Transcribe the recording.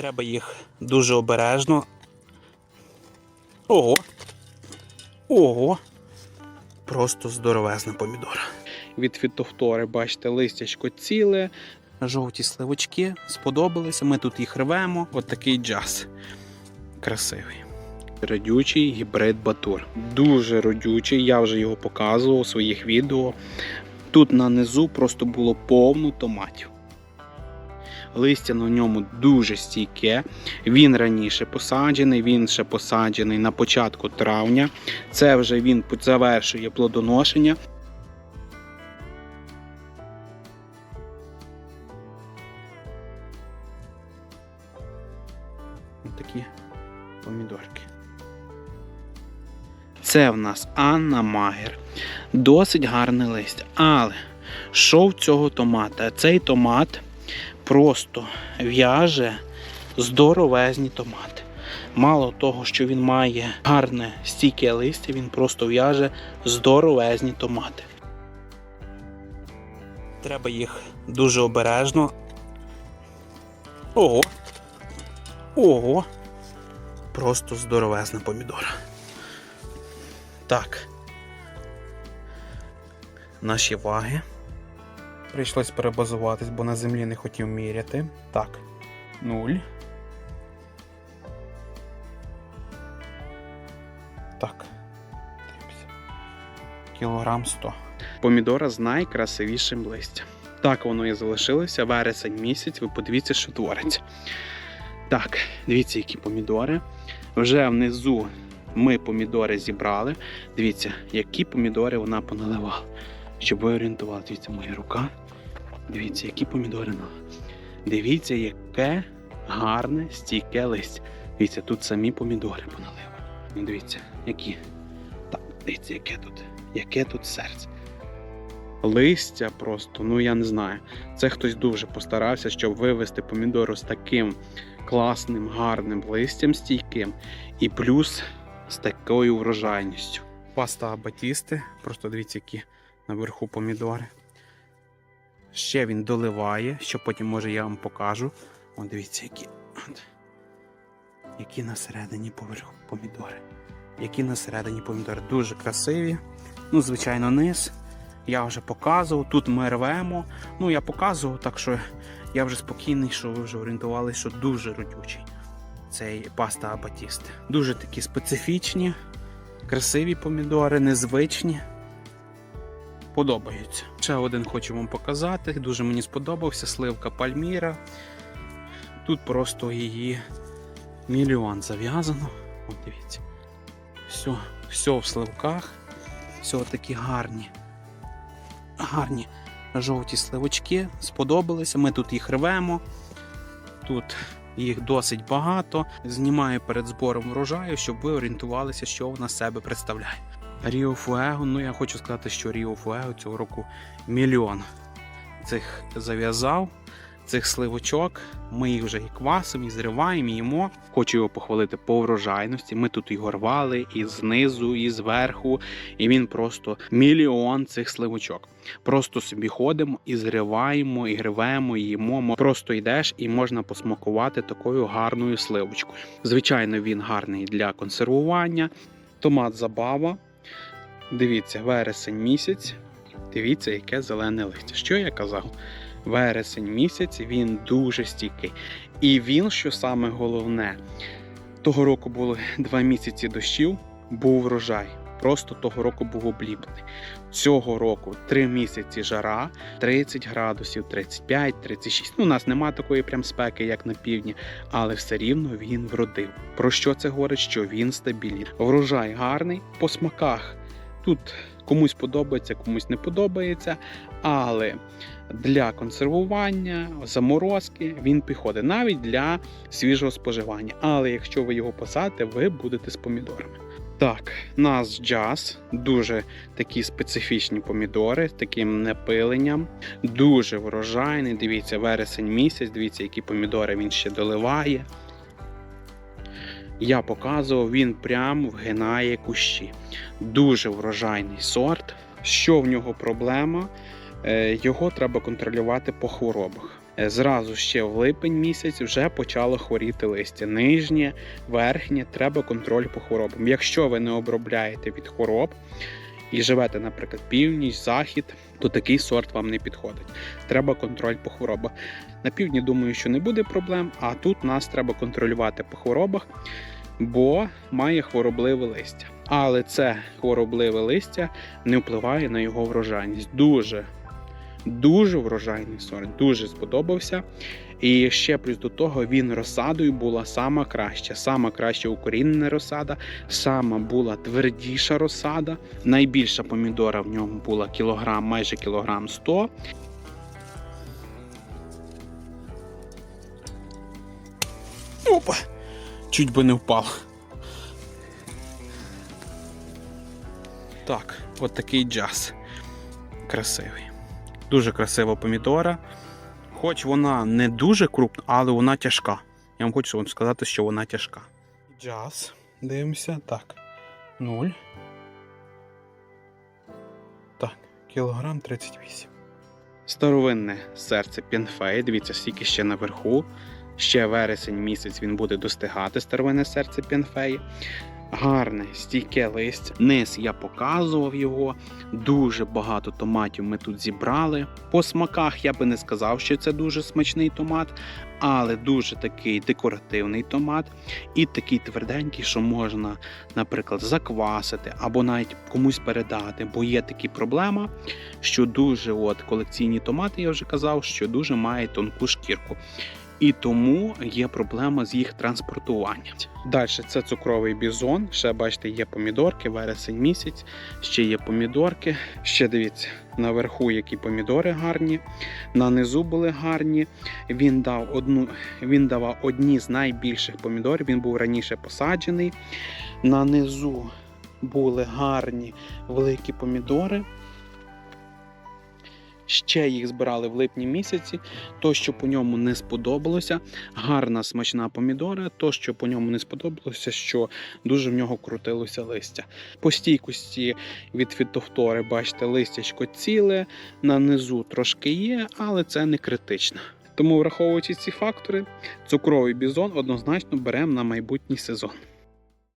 Треба їх дуже обережно. Ого. Ого. Просто здоровезна помідора. Від фітофтори, бачите, листячко ціле, жовті сливочки сподобалися. Ми тут їх рвемо. От такий джаз. Красивий. Родючий гібрид Батур. Дуже родючий, я вже його показував у своїх відео. Тут на низу просто було повно томатів. Листя на ньому дуже стійке. Він раніше посаджений, він ще посаджений на початку травня. Це вже він завершує плодоношення. Такі помідорки. Це в нас Анна Магер. Досить гарне листя. Але що в цього томата? Цей томат просто в'яже здоровезні томати. Мало того, що він має гарне стійке листя, він просто в'яже здоровезні томати. Треба їх дуже обережно. Ого. Ого. Просто здоровезна помідора. Так. Наші ваги. Прийшлось перебазуватись, бо на землі не хотів міряти. Так. Нуль. Так. Кілограм 100. Помідора з найкрасивішим листям. Так воно і залишилося. Вересень місяць. Ви подивіться, що твориться. Так, дивіться, які помідори. Вже внизу ми помідори зібрали. Дивіться, які помідори вона поналивала. Щоб ви орієнтували, дивіться, моя рука. Дивіться, які помідори на. Дивіться, яке гарне стійке листя. Дивіться, тут самі помідори поналивані. Ну, Дивіться, які. Так, дивіться, яке тут, яке тут серце. Листя просто, ну я не знаю. Це хтось дуже постарався, щоб вивести помідору з таким класним, гарним листям стійким, і плюс з такою врожайністю. Паста батісти, просто дивіться, які наверху помідори. Ще він доливає, що потім, може, я вам покажу. О, дивіться, які. От. Які на середині поверху помідори. Які на середині помідори. Дуже красиві. Ну, звичайно, низ. Я вже показував. Тут ми рвемо. Ну, я показував, так що я вже спокійний, що ви вже орієнтувалися, що дуже родючий цей паста абатіст. Дуже такі специфічні, красиві помідори, незвичні. Подобаються. Ще один хочу вам показати. Дуже мені сподобався сливка Пальміра. Тут просто її мільйон зав'язано. От дивіться. Все, все в сливках. Все такі гарні. Гарні жовті сливочки. Сподобалися. Ми тут їх рвемо. Тут їх досить багато. Знімаю перед збором врожаю, щоб ви орієнтувалися, що вона себе представляє. Ріо Фуего, ну я хочу сказати, що Ріо Фуего цього року мільйон цих зав'язав, цих сливочок. Ми їх вже і квасимо, і зриваємо, і їмо. Хочу його похвалити по врожайності. Ми тут його рвали і знизу, і зверху, і він просто мільйон цих сливочок. Просто собі ходимо і зриваємо, і гривемо, і їмо. Просто йдеш і можна посмакувати такою гарною сливочкою. Звичайно, він гарний для консервування. Томат забава. Дивіться, вересень місяць. Дивіться, яке зелене листя. Що я казав? Вересень місяць він дуже стійкий. І він, що саме головне, того року було два місяці дощів, був врожай. Просто того року був обліплений. Цього року три місяці жара, 30 градусів, 35, 36. Ну, у нас немає такої прям спеки, як на півдні, але все рівно він вродив. Про що це говорить? Що він стабільний. Врожай гарний по смаках. Тут комусь подобається, комусь не подобається, але для консервування, заморозки він підходить навіть для свіжого споживання. Але якщо ви його посадите, ви будете з помідорами. Так, нас джаз, дуже такі специфічні помідори з таким непиленням, дуже врожайний. Дивіться, вересень місяць, дивіться, які помідори він ще доливає. Я показував, він прям вгинає кущі. Дуже врожайний сорт. Що в нього проблема? Е, Його треба контролювати по хворобах. е, зразу ще в липень місяць вже почало хворіти листя. Нижнє, верхнє, треба контроль по хворобам. Якщо ви не обробляєте від хвороб і живете, наприклад, північ, захід, то такий сорт вам не підходить. Треба контроль по хворобах. На півдні думаю, що не буде проблем, а тут нас треба контролювати по хворобах, бо має хворобливе листя. Але це хворобливе листя не впливає на його врожайність. Дуже, дуже врожайний сорт, дуже сподобався. І ще плюс до того він розсадою була сама краща, сама краща укорінена розсада, сама була твердіша розсада. Найбільша помідора в ньому була кілограм, майже кілограм 100. Опа! Чуть би не впав. Так, от такий джаз. Красивий. Дуже красива помідора. Хоч вона не дуже крупна, але вона тяжка. Я вам хочу вам сказати, що вона тяжка. Джаз. Дивимося. Так. 0. Так, кілограм 38. Старовинне серце пінфеї. Дивіться, скільки ще наверху. Ще вересень місяць він буде достигати старовинне серце пінфеї. Гарне, стійке листя. Низ я показував його. Дуже багато томатів ми тут зібрали. По смаках я би не сказав, що це дуже смачний томат, але дуже такий декоративний томат і такий тверденький, що можна, наприклад, заквасити або навіть комусь передати. Бо є такі проблема, що дуже от колекційні томати, я вже казав, що дуже мають тонку шкірку. І тому є проблема з їх транспортуванням. Далі це цукровий бізон. Ще бачите, є помідорки, вересень місяць, ще є помідорки. Ще дивіться, наверху які помідори гарні, на низу були гарні. Він дав одну, він давав одні з найбільших помідорів. Він був раніше посаджений. На низу були гарні великі помідори. Ще їх збирали в липні місяці. То, що по ньому не сподобалося, гарна смачна помідора. То, що по ньому не сподобалося, що дуже в нього крутилося листя. По стійкості від фітофтори, бачите, листячко ціле, на низу трошки є, але це не критично. Тому, враховуючи ці фактори, цукровий бізон однозначно беремо на майбутній сезон.